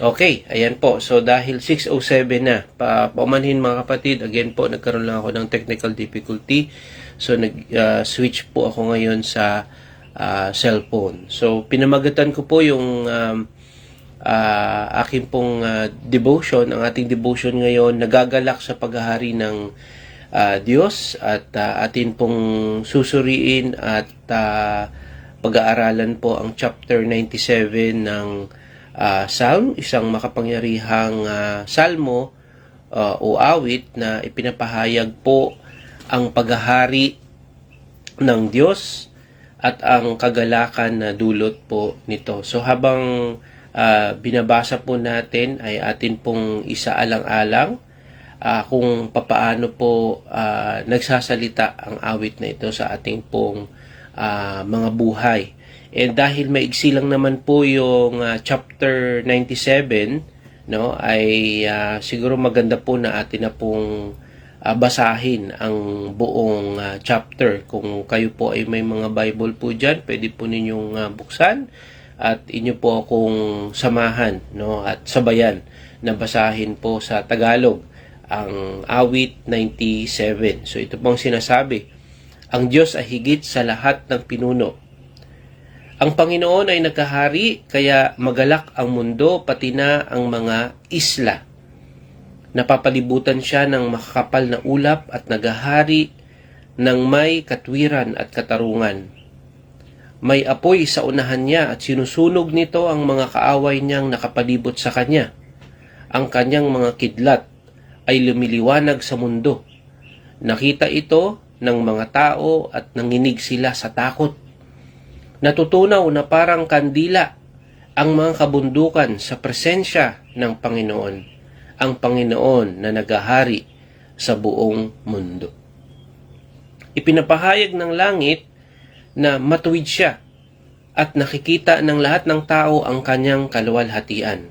Okay, ayan po. So dahil 6.07 na, pa paumanhin mga kapatid, again po, nagkaroon lang ako ng technical difficulty. So nag-switch po ako ngayon sa ah, cellphone. So pinamagatan ko po yung um, ah, aking pong ah, devotion, ang ating devotion ngayon, nagagalak sa paghahari ng ah, Diyos at ah, atin pong susuriin at ah, pag-aaralan po ang chapter 97 ng ah, Psalm, isang makapangyarihang ah, salmo ah, o awit na ipinapahayag po ang paghahari ng Diyos at ang kagalakan na dulot po nito. So habang ah, binabasa po natin ay atin pong isaalang-alang ah, kung papaano po ah, nagsasalita ang awit na ito sa ating pong ah, mga buhay. And dahil maigsi lang naman po yung ah, chapter 97, no, ay ah, siguro maganda po na atin na pong ah, basahin ang buong ah, chapter. Kung kayo po ay may mga Bible po diyan, pwede po ninyong ah, buksan at inyo po akong samahan, no, at sabayan na basahin po sa Tagalog ang awit 97. So ito pong sinasabi, ang Diyos ay higit sa lahat ng pinuno. Ang Panginoon ay nagkahari, kaya magalak ang mundo, pati na ang mga isla. Napapalibutan siya ng makakapal na ulap at nagahari ng may katwiran at katarungan. May apoy sa unahan niya at sinusunog nito ang mga kaaway niyang nakapalibot sa kanya. Ang kanyang mga kidlat ay lumiliwanag sa mundo. Nakita ito ng mga tao at nanginig sila sa takot. Natutunaw na parang kandila ang mga kabundukan sa presensya ng Panginoon, ang Panginoon na nagahari sa buong mundo. Ipinapahayag ng langit na matuwid siya at nakikita ng lahat ng tao ang kanyang kaluwalhatian.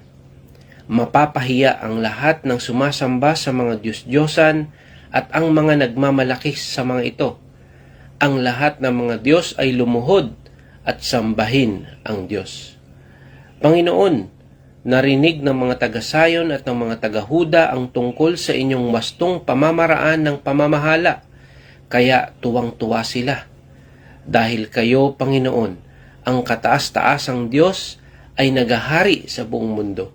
Mapapahiya ang lahat ng sumasamba sa mga Diyos-Diyosan at ang mga nagmamalakis sa mga ito. Ang lahat ng mga Diyos ay lumuhod at sambahin ang Diyos. Panginoon, narinig ng mga taga-Sayon at ng mga taga-Huda ang tungkol sa inyong wastong pamamaraan ng pamamahala, kaya tuwang-tuwa sila. Dahil kayo, Panginoon, ang kataas-taasang Diyos ay nagahari sa buong mundo.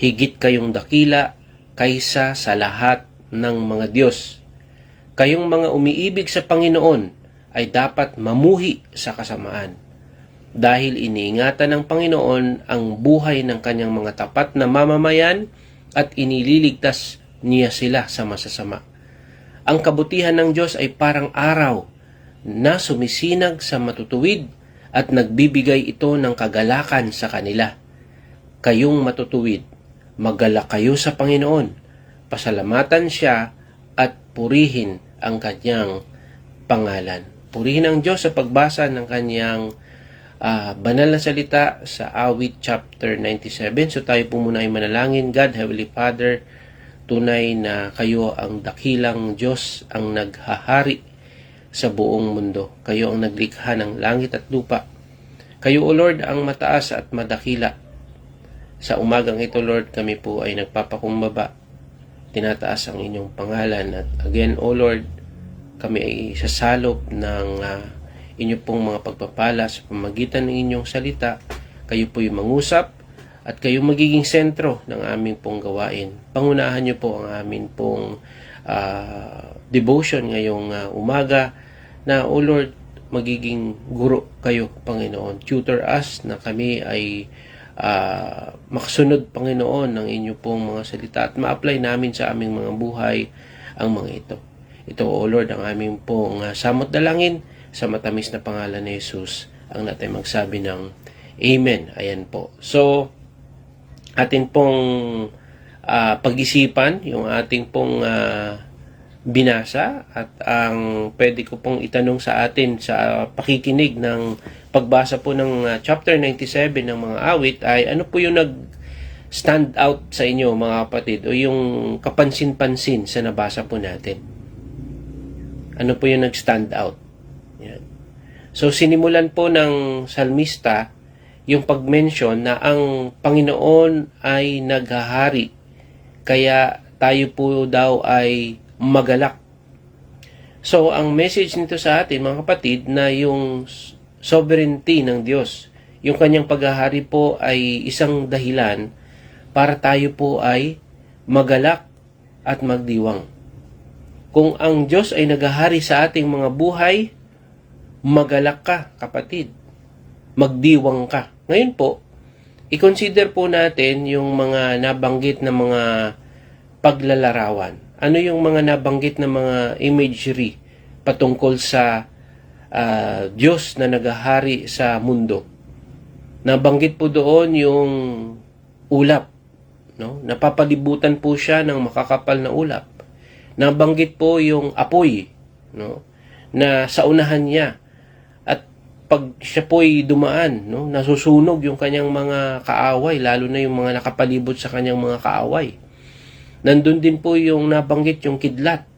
Higit kayong dakila kaysa sa lahat ng mga Diyos. Kayong mga umiibig sa Panginoon ay dapat mamuhi sa kasamaan. Dahil iniingatan ng Panginoon ang buhay ng kanyang mga tapat na mamamayan at inililigtas niya sila sa masasama. Ang kabutihan ng Diyos ay parang araw na sumisinag sa matutuwid at nagbibigay ito ng kagalakan sa kanila. Kayong matutuwid, magalak kayo sa Panginoon, pasalamatan siya at purihin ang kanyang pangalan. Purihin ang Diyos sa pagbasa ng kanyang ah, banal na salita sa awit chapter 97. So tayo po muna ay manalangin. God, Heavenly Father, tunay na kayo ang dakilang Diyos ang naghahari sa buong mundo. Kayo ang naglikha ng langit at lupa. Kayo, O Lord, ang mataas at madakila. Sa umagang ito, Lord, kami po ay nagpapakumbaba. Tinataas ang inyong pangalan. At again, O Lord, kami ay sasalop ng ah, inyo pong mga pagpapala sa pamagitan ng inyong salita. Kayo po'y mangusap at kayo magiging sentro ng aming pong gawain. Pangunahan niyo po ang amin pong ah, devotion ngayong ah, umaga na, O Lord, magiging guro kayo, Panginoon. Tutor us na kami ay ah, makasunod, Panginoon, ng inyo pong mga salita at ma-apply namin sa aming mga buhay ang mga ito. Ito, O Lord, ang aming pong uh, samot dalangin sa matamis na pangalan ni Jesus ang natin magsabi ng Amen. Ayan po. So, atin pong ah, pag-isipan, yung ating pong ah, binasa at ang pwede ko pong itanong sa atin sa pakikinig ng pagbasa po ng ah, chapter 97 ng mga awit ay ano po yung nag stand out sa inyo mga kapatid o yung kapansin-pansin sa nabasa po natin? Ano po yung nag-stand out. Yan. So, sinimulan po ng salmista yung pag-mention na ang Panginoon ay naghahari. Kaya tayo po daw ay magalak. So, ang message nito sa atin, mga kapatid, na yung sovereignty ng Diyos, yung kanyang paghahari po ay isang dahilan para tayo po ay magalak at magdiwang. Kung ang Diyos ay naghahari sa ating mga buhay, magalak ka, kapatid. Magdiwang ka. Ngayon po, i-consider po natin yung mga nabanggit na mga paglalarawan. Ano yung mga nabanggit na mga imagery patungkol sa ah, Diyos na naghahari sa mundo? Nabanggit po doon yung ulap. No? Napapalibutan po siya ng makakapal na ulap. Nabanggit po yung apoy no? na sa unahan niya. At pag siya po'y dumaan, no? nasusunog yung kanyang mga kaaway, lalo na yung mga nakapalibot sa kanyang mga kaaway. Nandun din po yung nabanggit yung kidlat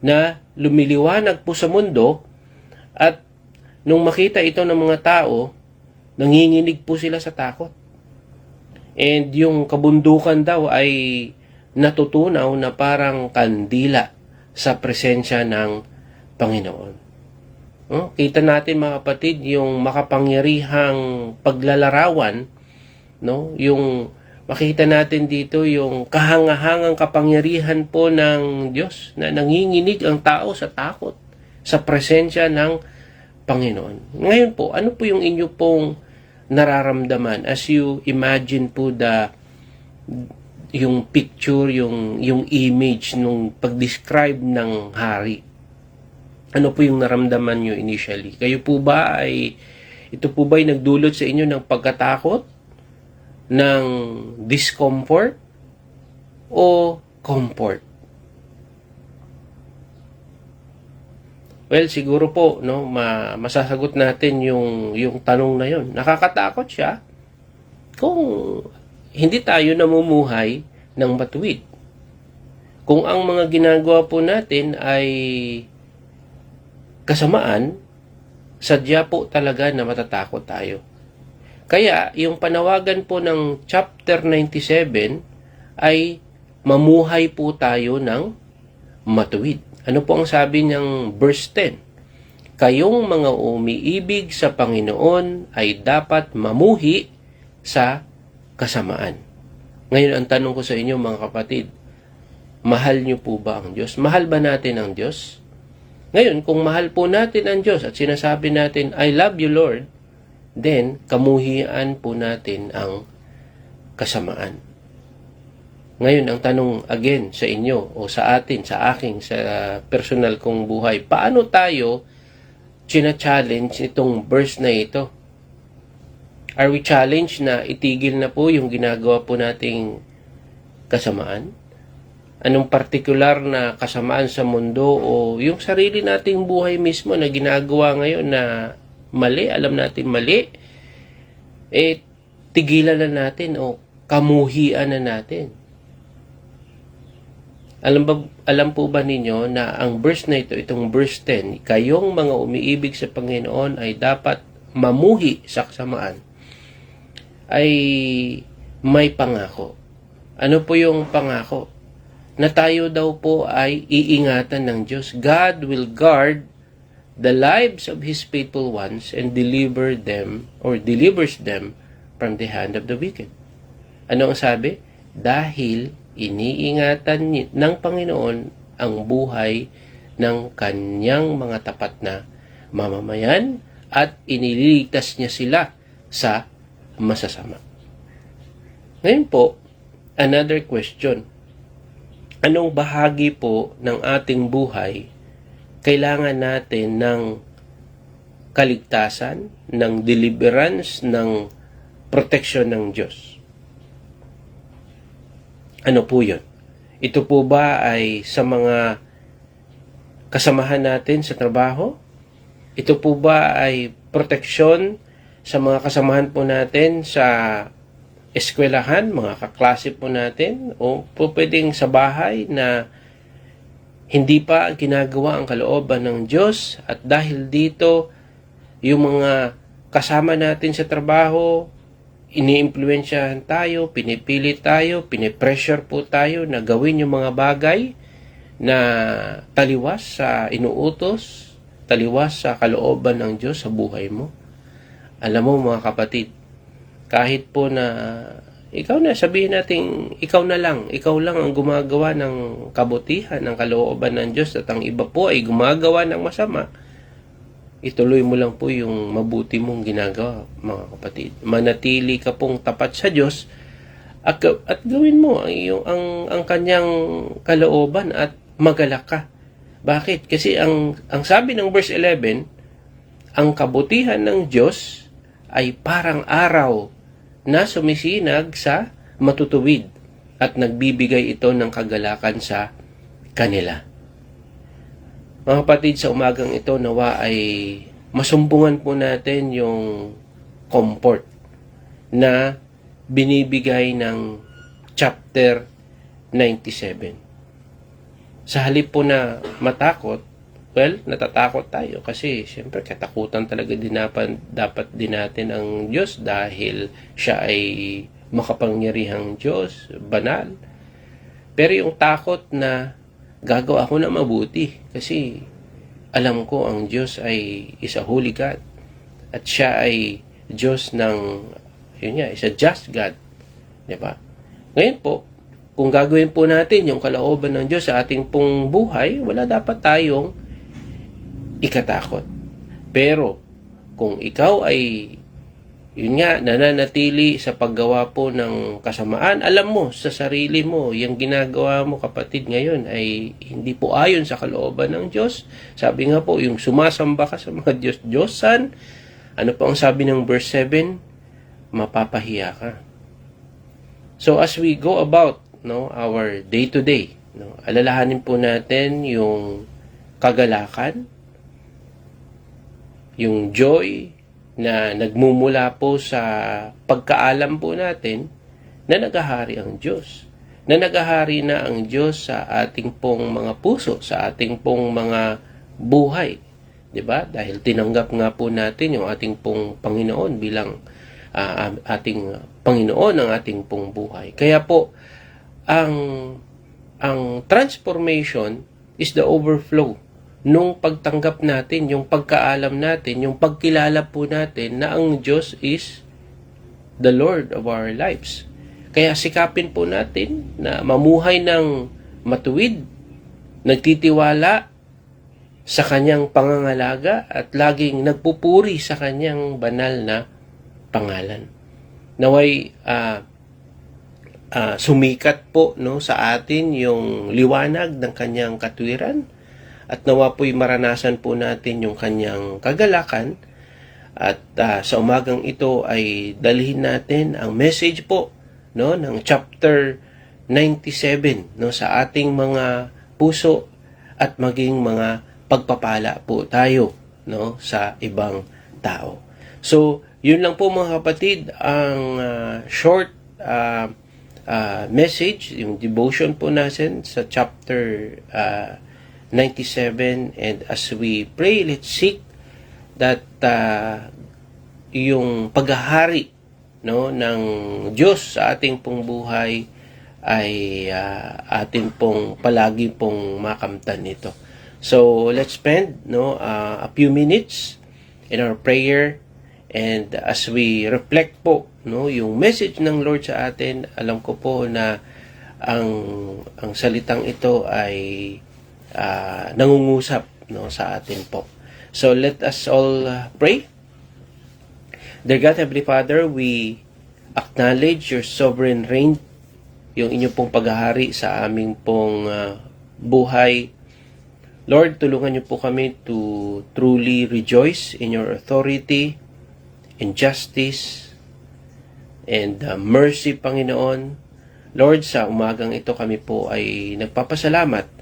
na lumiliwanag po sa mundo at nung makita ito ng mga tao, nanginginig po sila sa takot. And yung kabundukan daw ay natutunaw na parang kandila sa presensya ng Panginoon. Oh, kita natin mga kapatid yung makapangyarihang paglalarawan, no? Yung makita natin dito yung kahangahangang kapangyarihan po ng Diyos na nanginginig ang tao sa takot sa presensya ng Panginoon. Ngayon po, ano po yung inyo pong nararamdaman as you imagine po the yung picture, yung yung image nung pag-describe ng hari? Ano po yung naramdaman nyo initially? Kayo po ba ay ito po ba ay nagdulot sa inyo ng pagkatakot, ng discomfort, o comfort? Well, siguro po, no, ma masasagot natin yung yung tanong na yon. Nakakatakot siya kung hindi tayo namumuhay ng matuwid. Kung ang mga ginagawa po natin ay kasamaan, sadya po talaga na matatakot tayo. Kaya, yung panawagan po ng chapter 97 ay mamuhay po tayo ng matuwid. Ano po ang sabi niyang verse 10? Kayong mga umiibig sa Panginoon ay dapat mamuhi sa kasamaan. Ngayon, ang tanong ko sa inyo mga kapatid, mahal niyo po ba ang Diyos? Mahal ba natin ang Diyos? Ngayon, kung mahal po natin ang Diyos at sinasabi natin, I love you Lord, then kamuhian po natin ang kasamaan. Ngayon, ang tanong again sa inyo o sa atin, sa aking, sa personal kong buhay, paano tayo china-challenge itong verse na ito? Are we challenged na itigil na po yung ginagawa po nating kasamaan? Anong partikular na kasamaan sa mundo o yung sarili nating buhay mismo na ginagawa ngayon na mali, alam natin mali, eh, tigilan na natin o kamuhian na natin. Alam, ba, alam po ba ninyo na ang verse na ito, itong verse 10, kayong mga umiibig sa Panginoon ay dapat mamuhi sa kasamaan, ay may pangako. Ano po yung pangako? Na tayo daw po ay iingatan ng Diyos. God will guard the lives of His faithful ones and deliver them or delivers them from the hand of the wicked. Ano ang sabi? Dahil iniingatan ni- ng Panginoon ang buhay ng kanyang mga tapat na mamamayan at iniligtas niya sila sa masasama. Ngayon po, another question. Anong bahagi po ng ating buhay kailangan natin ng kaligtasan, ng deliverance, ng protection ng Diyos? Ano po yun? Ito po ba ay sa mga kasamahan natin sa trabaho? Ito po ba ay proteksyon sa mga kasamahan po natin sa eskwelahan, mga kaklase po natin? O po pwedeng sa bahay na hindi pa ginagawa ang kalooban ng Diyos at dahil dito, yung mga kasama natin sa trabaho iniimpluwensyahan tayo, pinipilit tayo, pinipressure po tayo na gawin yung mga bagay na taliwas sa inuutos, taliwas sa kalooban ng Diyos sa buhay mo. Alam mo mga kapatid, kahit po na ikaw na, sabihin natin, ikaw na lang, ikaw lang ang gumagawa ng kabutihan, ng kalooban ng Diyos at ang iba po ay gumagawa ng masama, ituloy mo lang po yung mabuti mong ginagawa, mga kapatid. Manatili ka pong tapat sa Diyos at, at gawin mo ang, iyong, ang, ang kanyang kalooban at magalak ka. Bakit? Kasi ang, ang sabi ng verse 11, ang kabutihan ng Diyos ay parang araw na sumisinag sa matutuwid at nagbibigay ito ng kagalakan sa kanila. Mga kapatid, sa umagang ito, nawa ay masumbungan po natin yung comfort na binibigay ng chapter 97. Sa halip po na matakot, well, natatakot tayo kasi siyempre katakutan talaga din dapat, din natin ang Diyos dahil siya ay makapangyarihang Diyos, banal. Pero yung takot na gagawa ako na mabuti kasi alam ko ang Diyos ay is a holy God at siya ay Diyos ng yun nga, is a just God. Di ba? Ngayon po, kung gagawin po natin yung kalooban ng Diyos sa ating pong buhay, wala dapat tayong ikatakot. Pero, kung ikaw ay yun nga, nananatili sa paggawa po ng kasamaan, alam mo sa sarili mo, yung ginagawa mo kapatid ngayon ay hindi po ayon sa kalooban ng Diyos. Sabi nga po, yung sumasamba ka sa mga Diyos, Diyosan, ano po ang sabi ng verse 7? Mapapahiya ka. So as we go about no, our day to day, no, alalahanin po natin yung kagalakan, yung joy, na nagmumula po sa pagkaalam po natin na nagahari ang Diyos. Na nagahari na ang Diyos sa ating pong mga puso, sa ating pong mga buhay. 'Di ba? Dahil tinanggap nga po natin yung ating pong Panginoon bilang uh, ating Panginoon ng ating pong buhay. Kaya po ang ang transformation is the overflow nung pagtanggap natin, yung pagkaalam natin, yung pagkilala po natin na ang Diyos is the Lord of our lives. Kaya sikapin po natin na mamuhay ng matuwid, nagtitiwala sa kanyang pangangalaga at laging nagpupuri sa kanyang banal na pangalan. Naway uh, uh, sumikat po no sa atin yung liwanag ng kanyang katwiran at nawa po'y maranasan po natin yung kanyang kagalakan at uh, sa umagang ito ay dalhin natin ang message po no ng chapter 97 no sa ating mga puso at maging mga pagpapala po tayo no sa ibang tao. So, yun lang po mga kapatid ang uh, short uh, uh, message, yung devotion po natin sa chapter uh, 97 and as we pray let's seek that uh, yung paghahari no ng Diyos sa ating pong buhay ay uh, atin pong palagi pong makamtan nito. So let's spend no uh, a few minutes in our prayer and as we reflect po no yung message ng Lord sa atin, alam ko po na ang ang salitang ito ay uh, nangungusap no, sa atin po. So let us all uh, pray. Dear God, Heavenly Father, we acknowledge your sovereign reign, yung inyong pong paghahari sa aming pong uh, buhay. Lord, tulungan niyo po kami to truly rejoice in your authority, in justice, and uh, mercy, Panginoon. Lord, sa umagang ito kami po ay nagpapasalamat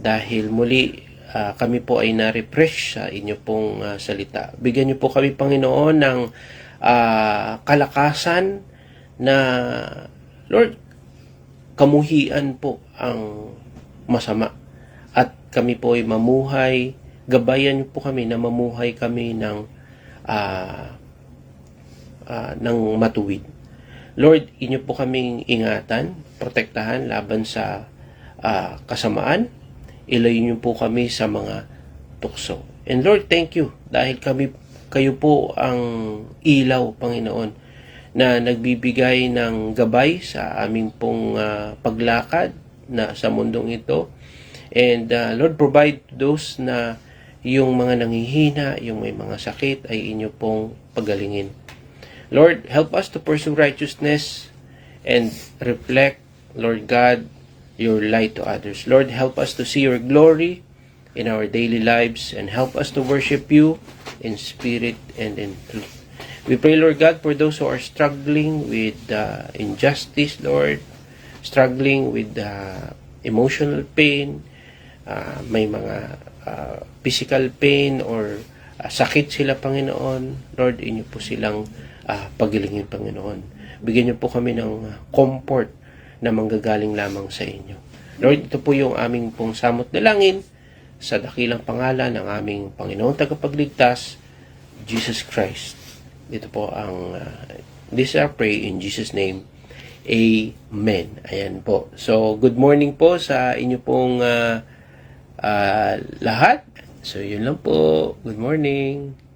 dahil muli uh, kami po ay na-refresh sa inyo pong uh, salita. Bigyan niyo po kami, Panginoon, ng uh, kalakasan na, Lord, kamuhian po ang masama. At kami po ay mamuhay, gabayan niyo po kami na mamuhay kami ng uh, uh, ng matuwid. Lord, inyo po kaming ingatan, protektahan laban sa ah, kasamaan. Ilayo niyo po kami sa mga tukso. And Lord, thank you dahil kami kayo po ang ilaw, Panginoon, na nagbibigay ng gabay sa aming pong ah, paglakad na sa mundong ito. And ah, Lord, provide those na yung mga nanghihina, yung may mga sakit ay inyo pong pagalingin. Lord, help us to pursue righteousness and reflect, Lord God, your light to others. Lord, help us to see your glory in our daily lives and help us to worship you in spirit and in truth. We pray, Lord God, for those who are struggling with uh, injustice, Lord, struggling with uh, emotional pain, uh, may mga uh, physical pain or uh, sakit sila, Panginoon. Lord, inyo po silang uh, pagilingin, Panginoon. Bigyan niyo po kami ng uh, comfort na manggagaling lamang sa inyo. Lord, ito po yung aming pong samot dalangin sa dakilang pangalan ng aming Panginoong tagapagligtas, Jesus Christ. Ito po ang uh, this I pray in Jesus name. Amen. Ayan po. So, good morning po sa inyo pong uh, uh, lahat. So, yun lang po. Good morning.